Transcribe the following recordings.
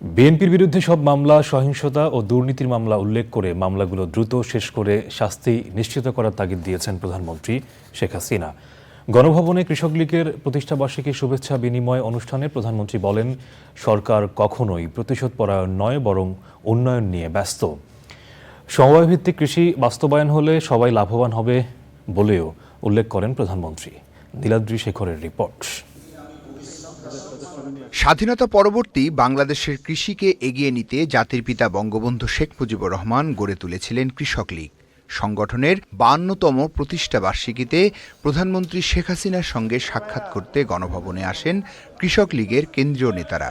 বিএনপির বিরুদ্ধে সব মামলা, সহিংসতা ও দুর্নীতির মামলা উল্লেখ করে মামলাগুলো দ্রুত শেষ করে শাস্তি নিশ্চিত করার তাগিদ দিয়েছেন প্রধানমন্ত্রী শেখ হাসিনা। গণভবনে কৃষক লীগের প্রতিষ্ঠাবার্ষিকী শুভেচ্ছা বিনিময় অনুষ্ঠানে প্রধানমন্ত্রী বলেন, সরকার কখনোই প্রতিশোধ পরায়ণ নয়, বরং উন্নয়ন নিয়ে ব্যস্ত। সমবায়ভিত্তিক কৃষি বাস্তবায়ন হলে সবাই লাভবান হবে বলেও উল্লেখ করেন প্রধানমন্ত্রী। নীলাদ্রি শেখরের রিপোর্ট। স্বাধীনতা পরবর্তী বাংলাদেশের কৃষিকে এগিয়ে নিতে জাতির পিতা বঙ্গবন্ধু শেখ মুজিবুর রহমান গড়ে তুলেছিলেন কৃষক লীগ। সংগঠনের বান্নতম প্রতিষ্ঠা বার্ষিকীতে প্রধানমন্ত্রী শেখ হাসিনার সঙ্গে সাক্ষাৎ করতে গণভবনে আসেন কৃষক লীগের কেন্দ্রীয় নেতারা।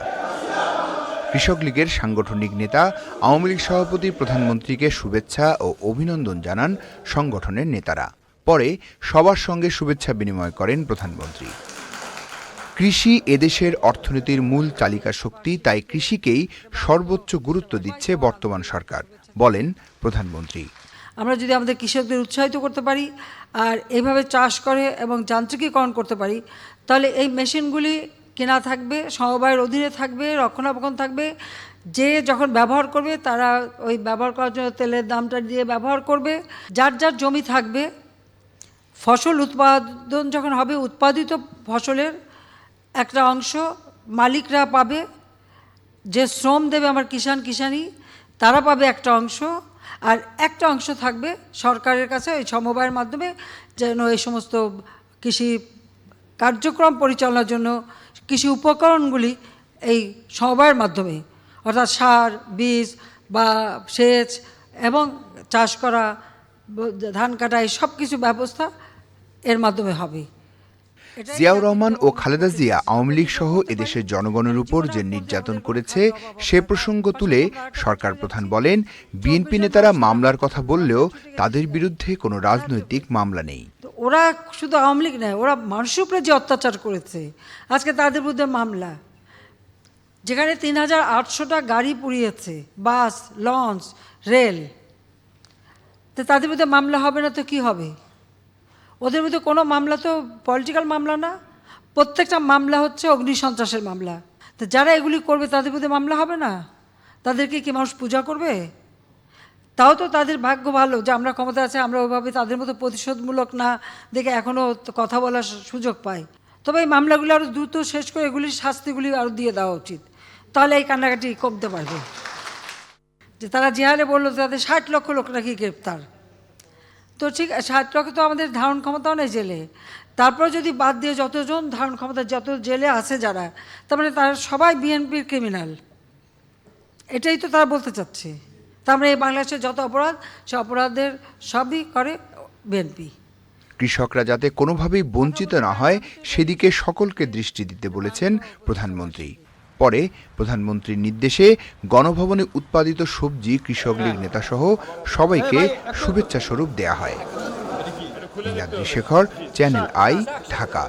কৃষক লীগের সাংগঠনিক নেতা, আওয়ামী লীগ সভাপতি, প্রধানমন্ত্রীকে শুভেচ্ছা ও অভিনন্দন জানান সংগঠনের নেতারা। পরে সবার সঙ্গে শুভেচ্ছা বিনিময় করেন প্রধানমন্ত্রী। কৃষি এদেশের অর্থনীতির মূল চালিকা শক্তি, তাই কৃষিকেই সর্বোচ্চ গুরুত্ব দিচ্ছে বর্তমান সরকার, বলেন প্রধানমন্ত্রী। আমরা যদি আমাদের কৃষকদের উৎসাহিত করতে পারি আর এইভাবে চাষ করে এবং যান্ত্রিকীকরণ করতে পারি, তাহলে এই মেশিনগুলি কেনা থাকবে, সমবায়ের অধীনে থাকবে, রক্ষণাবেক্ষণ থাকবে। যে যখন ব্যবহার করবে, তারা ওই ব্যবহার করার জন্য তেলের দামটা দিয়ে ব্যবহার করবে। যার যার জমি থাকবে, ফসল উৎপাদন যখন হবে, উৎপাদিত ফসলের একটা অংশ মালিকরা পাবে, যে শ্রম দেবে আমার কিষাণ কিষানি তারা পাবে একটা অংশ, আর একটা অংশ থাকবে সরকারের কাছে ওই সমবায়ের মাধ্যমে যেন এই সমস্ত কৃষি কার্যক্রম পরিচালনার জন্য কৃষি উপকরণগুলি এই সমবায়ের মাধ্যমে, অর্থাৎ সার, বীজ বা সেচ এবং চাষ করা ধান কাটা, এই সব কিছু ব্যবস্থা এর মাধ্যমে হবে। জিয়াউর রহমান ও খালেদা জিয়া আওয়ামী লীগ সহ এদেশের জনগণের উপর যে নির্যাতন করেছে সে প্রসঙ্গ তুলে সরকার প্রধান বলেন বিএনপি নেতারা মামলার কথা বললেও তাদের বিরুদ্ধে কোনো রাজনৈতিক মামলা নেই। ওরা শুধু আওয়ামী লীগ নয় ওরা মানুষের উপরে যে অত্যাচার করেছে আজকে তাদের বিরুদ্ধে মামলা। যেখানে তিন হাজার আটশোটা গাড়ি পুড়িয়েছে বাস লঞ্চ রেল। তো তাদের বিরুদ্ধে মামলা হবে না তো কি হবে? ওদের মধ্যে কোনো মামলা তো পলিটিক্যাল মামলা না, প্রত্যেকটা মামলা হচ্ছে অগ্নিসন্ত্রাসের মামলা। তো যারা এগুলি করবে তাদের মধ্যে মামলা হবে না? তাদেরকে কি মানুষ পূজা করবে? তাও তো তাদের ভাগ্য ভালো যে আমরা ক্ষমতা আছে, আমরা ওইভাবে তাদের মতো প্রতিশোধমূলক না দেখে এখনও কথা বলার সুযোগ পাই। তবে এই মামলাগুলো আরও দ্রুত শেষ করে এগুলির শাস্তিগুলি আরও দিয়ে দেওয়া উচিত। তাহলে এই কান্নাকাটি কমতে পারবে। যে তারা যে বলল তাদের ষাট লক্ষ লোক নাকি গ্রেপ্তার। তো ঠিক ষাট লক্ষ তো আমাদের ধারণ ক্ষমতাও নেই জেলে। তারপর যদি বাদ দিয়ে যতজন ধারণ ক্ষমতা, যত জেলে আছে যারা, তার মানে তারা সবাই বিএনপির ক্রিমিনাল এটাই তো তারা বলতে চাচ্ছে। তার মানে এই বাংলাদেশের যত অপরাধ, সে অপরাধের সবই করে বিএনপি। কৃষকরা যাতে কোনোভাবেই বঞ্চিত না হয়, সেদিকে সকলকে দৃষ্টি দিতে বলেছেন প্রধানমন্ত্রী। পরে প্রধানমন্ত্রীর নির্দেশে গণভবনে উৎপাদিত সবজি, কৃষক লীগ নেতাসহ সবাইকে শুভেচ্ছা স্বরূপ দেয়া হয়। Shekhar, Channel i, Dhaka.